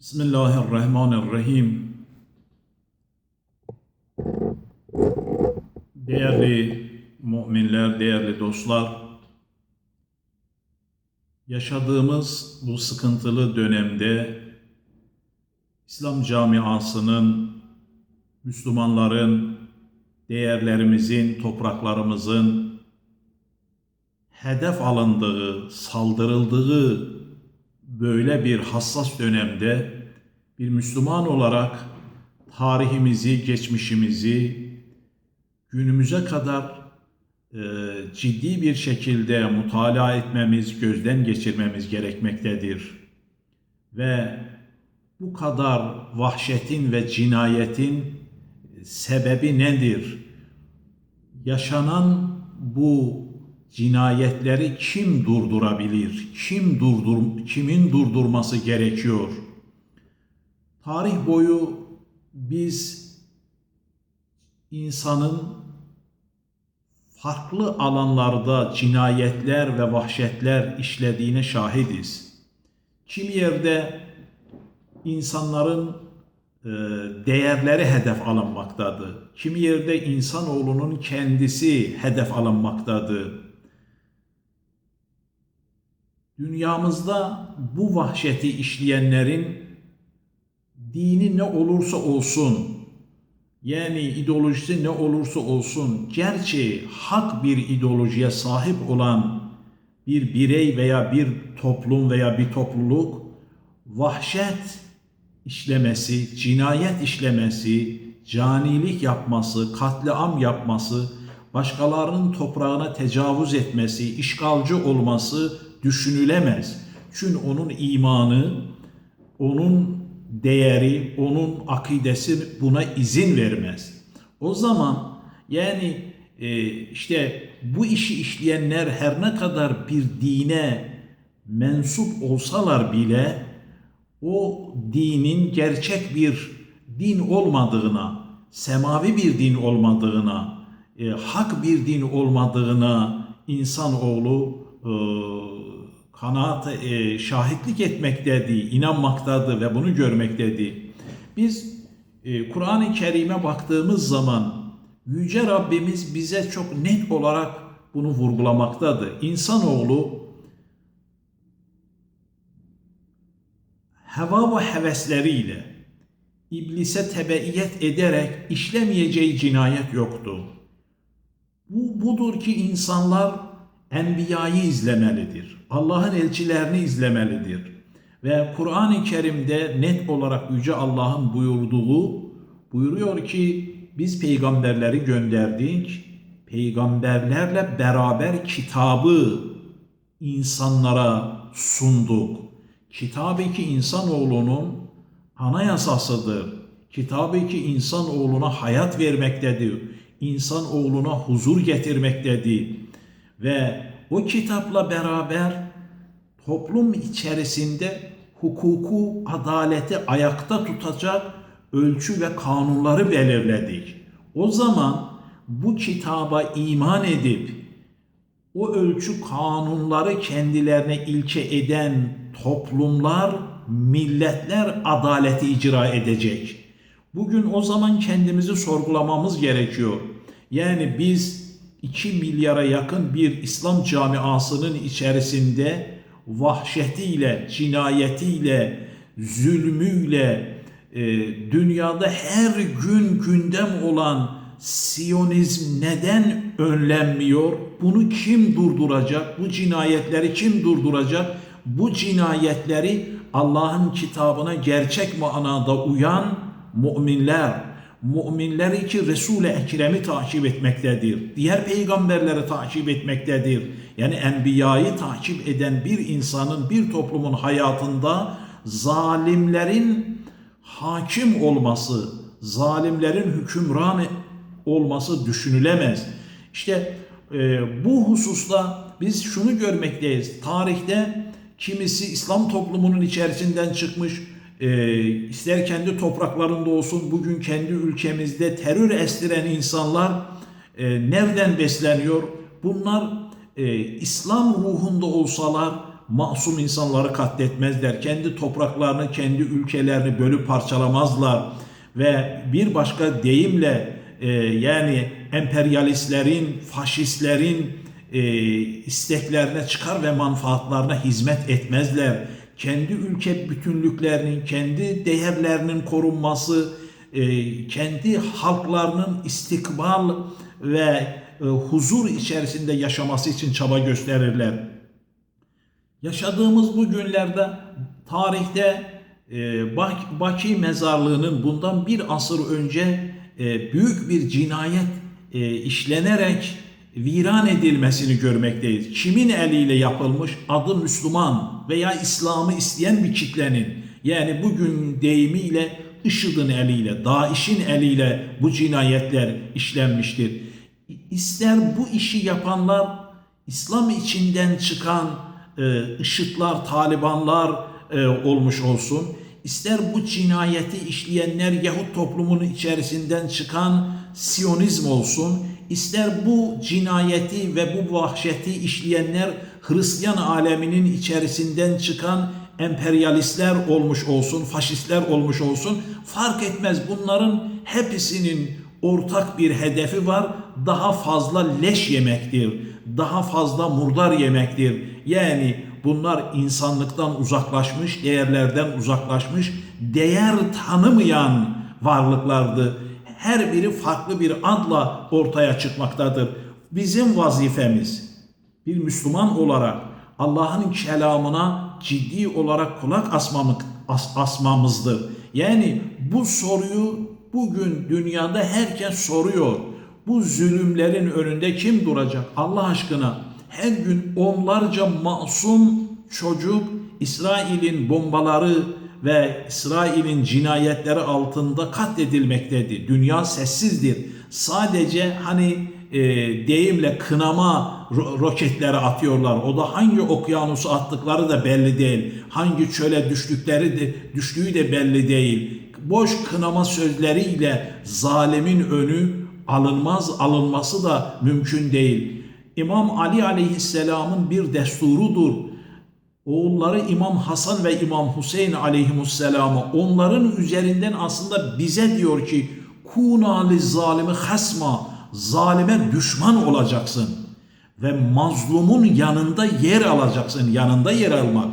Bismillahirrahmanirrahim. Değerli müminler, değerli dostlar, yaşadığımız bu sıkıntılı dönemde İslam camiasının, Müslümanların, değerlerimizin, topraklarımızın hedef alındığı, saldırıldığı böyle bir hassas dönemde bir Müslüman olarak tarihimizi, geçmişimizi günümüze kadar e, ciddi bir şekilde mutala etmemiz, gözden geçirmemiz gerekmektedir. Ve bu kadar vahşetin ve cinayetin sebebi nedir? Yaşanan bu cinayetleri kim durdurabilir? Kim durdur kimin durdurması gerekiyor? Tarih boyu biz insanın farklı alanlarda cinayetler ve vahşetler işlediğine şahidiz. Kimi yerde insanların e, değerleri hedef alınmaktadır. Kimi yerde insanoğlunun kendisi hedef alınmaktadır. Dünyamızda bu vahşeti işleyenlerin dini ne olursa olsun, yani ideolojisi ne olursa olsun, gerçi hak bir ideolojiye sahip olan bir birey veya bir toplum veya bir topluluk vahşet işlemesi, cinayet işlemesi, canilik yapması, katliam yapması, başkalarının toprağına tecavüz etmesi, işgalci olması düşünülemez. Çünkü onun imanı, onun değeri, onun akidesi buna izin vermez. O zaman yani e, işte bu işi işleyenler her ne kadar bir dine mensup olsalar bile o dinin gerçek bir din olmadığına, semavi bir din olmadığına, e, hak bir din olmadığına insanoğlu e, kanaat e, şahitlik etmektedir, inanmaktadır ve bunu görmektedir. Biz e, Kur'an-ı Kerim'e baktığımız zaman Yüce Rabbimiz bize çok net olarak bunu vurgulamaktadır. İnsanoğlu heva ve hevesleriyle iblise tebeiyet ederek işlemeyeceği cinayet yoktu. Bu budur ki insanlar enbiyayı izlemelidir. Allah'ın elçilerini izlemelidir. Ve Kur'an-ı Kerim'de net olarak Yüce Allah'ın buyurduğu buyuruyor ki biz peygamberleri gönderdik. Peygamberlerle beraber kitabı insanlara sunduk. Kitabı ki insanoğlunun anayasasıdır. Kitabı ki insanoğluna hayat vermektedir. İnsanoğluna huzur getirmektedir. Ve o kitapla beraber toplum içerisinde hukuku, adaleti ayakta tutacak ölçü ve kanunları belirledik. O zaman bu kitaba iman edip o ölçü kanunları kendilerine ilke eden toplumlar, milletler adaleti icra edecek. Bugün o zaman kendimizi sorgulamamız gerekiyor. Yani biz 2 milyara yakın bir İslam camiasının içerisinde vahşetiyle, cinayetiyle, zulmüyle, e, dünyada her gün gündem olan Siyonizm neden önlenmiyor? Bunu kim durduracak? Bu cinayetleri kim durduracak? Bu cinayetleri Allah'ın kitabına gerçek manada uyan müminler, müminleri ki Resul-i Ekrem'i takip etmektedir. Diğer peygamberleri takip etmektedir. Yani enbiyayı takip eden bir insanın, bir toplumun hayatında zalimlerin hakim olması, zalimlerin hükümran olması düşünülemez. İşte e, bu hususta biz şunu görmekteyiz. Tarihte kimisi İslam toplumunun içerisinden çıkmış, e, ister kendi topraklarında olsun bugün kendi ülkemizde terör estiren insanlar e, nereden besleniyor? Bunlar e, İslam ruhunda olsalar masum insanları katletmezler. Kendi topraklarını, kendi ülkelerini bölüp parçalamazlar. Ve bir başka deyimle e, yani emperyalistlerin, faşistlerin e, isteklerine çıkar ve manfaatlarına hizmet etmezler. Kendi ülke bütünlüklerinin, kendi değerlerinin korunması, e, kendi halklarının istikbal ve e, huzur içerisinde yaşaması için çaba gösterirler. Yaşadığımız bu günlerde tarihte e, Bak Baki mezarlığının bundan bir asır önce büyük bir cinayet işlenerek viran edilmesini görmekteyiz. Kimin eliyle yapılmış? Adı Müslüman veya İslam'ı isteyen bir kitlenin yani bugün deyimiyle IŞİD'in eliyle, DAEŞ'in eliyle bu cinayetler işlenmiştir. İster bu işi yapanlar İslam içinden çıkan e, IŞİD'lar, Talibanlar e, olmuş olsun, ister bu cinayeti işleyenler Yahut toplumunun içerisinden çıkan Siyonizm olsun, ister bu cinayeti ve bu vahşeti işleyenler Hristiyan aleminin içerisinden çıkan emperyalistler olmuş olsun, faşistler olmuş olsun fark etmez. Bunların hepsinin ortak bir hedefi var. Daha fazla leş yemektir. Daha fazla murdar yemektir. Yani bunlar insanlıktan uzaklaşmış, değerlerden uzaklaşmış, değer tanımayan varlıklardı. Her biri farklı bir adla ortaya çıkmaktadır. Bizim vazifemiz bir Müslüman olarak Allah'ın kelamına ciddi olarak kulak asmamı, as, asmamızdır. Yani bu soruyu bugün dünyada herkes soruyor. Bu zulümlerin önünde kim duracak? Allah aşkına her gün onlarca masum çocuk İsrail'in bombaları ve İsrail'in cinayetleri altında katledilmektedir. Dünya sessizdir. Sadece hani e, deyimle kınama ro- roketleri atıyorlar. O da hangi okyanusu attıkları da belli değil. Hangi çöle düştükleri de düştüğü de belli değil. Boş kınama sözleriyle zalimin önü alınmaz, alınması da mümkün değil. İmam Ali aleyhisselamın bir desturudur. Oğulları İmam Hasan ve İmam Hüseyin aleyhimusselamı onların üzerinden aslında bize diyor ki kuna li zalimi hasma zalime düşman olacaksın ve mazlumun yanında yer alacaksın. Yanında yer almak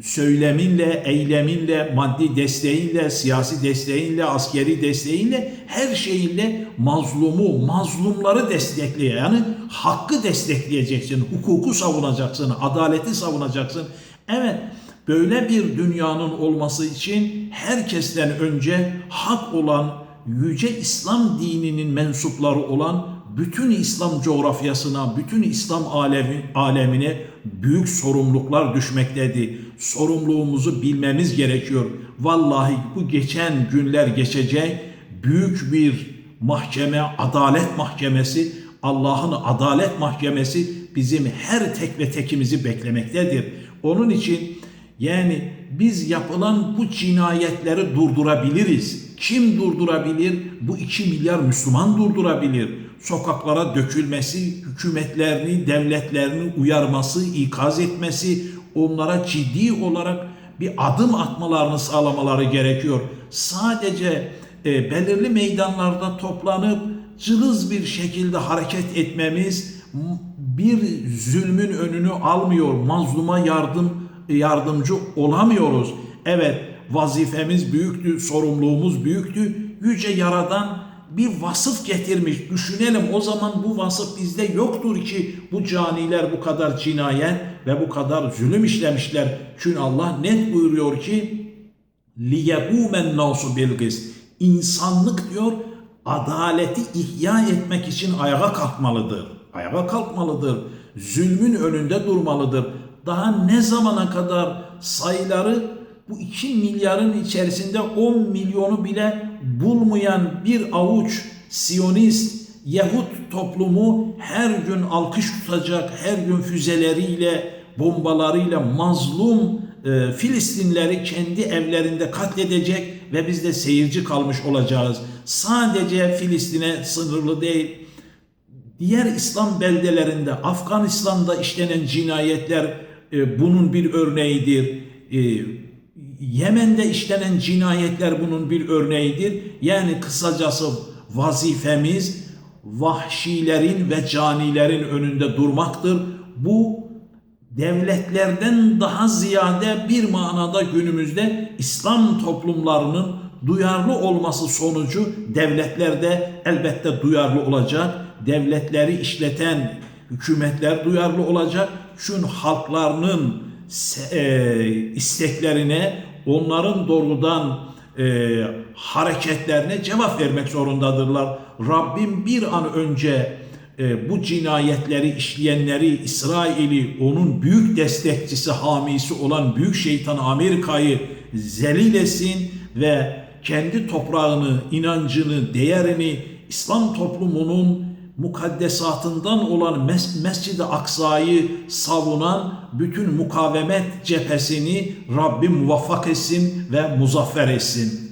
söyleminle, eyleminle, maddi desteğinle, siyasi desteğinle, askeri desteğinle, her şeyinle mazlumu, mazlumları destekleye yani hakkı destekleyeceksin, hukuku savunacaksın, adaleti savunacaksın. Evet, böyle bir dünyanın olması için herkesten önce hak olan yüce İslam dininin mensupları olan bütün İslam coğrafyasına, bütün İslam alemi, alemine büyük sorumluluklar düşmektedir. Sorumluluğumuzu bilmemiz gerekiyor. Vallahi bu geçen günler geçecek büyük bir mahkeme, adalet mahkemesi, Allah'ın adalet mahkemesi bizim her tek ve tekimizi beklemektedir. Onun için yani biz yapılan bu cinayetleri durdurabiliriz. Kim durdurabilir? Bu iki milyar Müslüman durdurabilir. Sokaklara dökülmesi, hükümetlerini, devletlerini uyarması, ikaz etmesi, onlara ciddi olarak bir adım atmalarını sağlamaları gerekiyor. Sadece e, belirli meydanlarda toplanıp cılız bir şekilde hareket etmemiz bir zulmün önünü almıyor. Mazluma yardım yardımcı olamıyoruz. Evet vazifemiz büyüktü, sorumluluğumuz büyüktü. Yüce Yaradan bir vasıf getirmiş. Düşünelim o zaman bu vasıf bizde yoktur ki bu caniler bu kadar cinayet ve bu kadar zulüm işlemişler. Çünkü Allah net buyuruyor ki liyebumen nasu bilgis. İnsanlık diyor adaleti ihya etmek için ayağa kalkmalıdır. Ayağa kalkmalıdır. Zulmün önünde durmalıdır. Daha ne zamana kadar sayıları bu 2 milyarın içerisinde 10 milyonu bile bulmayan bir avuç Siyonist Yahut toplumu her gün alkış tutacak, her gün füzeleriyle, bombalarıyla mazlum e, Filistinleri kendi evlerinde katledecek ve biz de seyirci kalmış olacağız. Sadece Filistin'e sınırlı değil, diğer İslam beldelerinde, Afganistan'da işlenen cinayetler e, bunun bir örneğidir. E, Yemen'de işlenen cinayetler bunun bir örneğidir. Yani kısacası vazifemiz vahşilerin ve canilerin önünde durmaktır. Bu devletlerden daha ziyade bir manada günümüzde İslam toplumlarının duyarlı olması sonucu devletler de elbette duyarlı olacak. Devletleri işleten hükümetler duyarlı olacak. Çünkü halklarının e, isteklerine, onların doğrudan e, hareketlerine cevap vermek zorundadırlar. Rabbim bir an önce e, bu cinayetleri işleyenleri İsrail'i onun büyük destekçisi, hamisi olan büyük şeytan Amerika'yı zelil etsin ve kendi toprağını, inancını, değerini İslam toplumunun mukaddesatından olan Mes- Mescid-i Aksa'yı savunan bütün mukavemet cephesini Rabbim muvaffak etsin ve muzaffer etsin.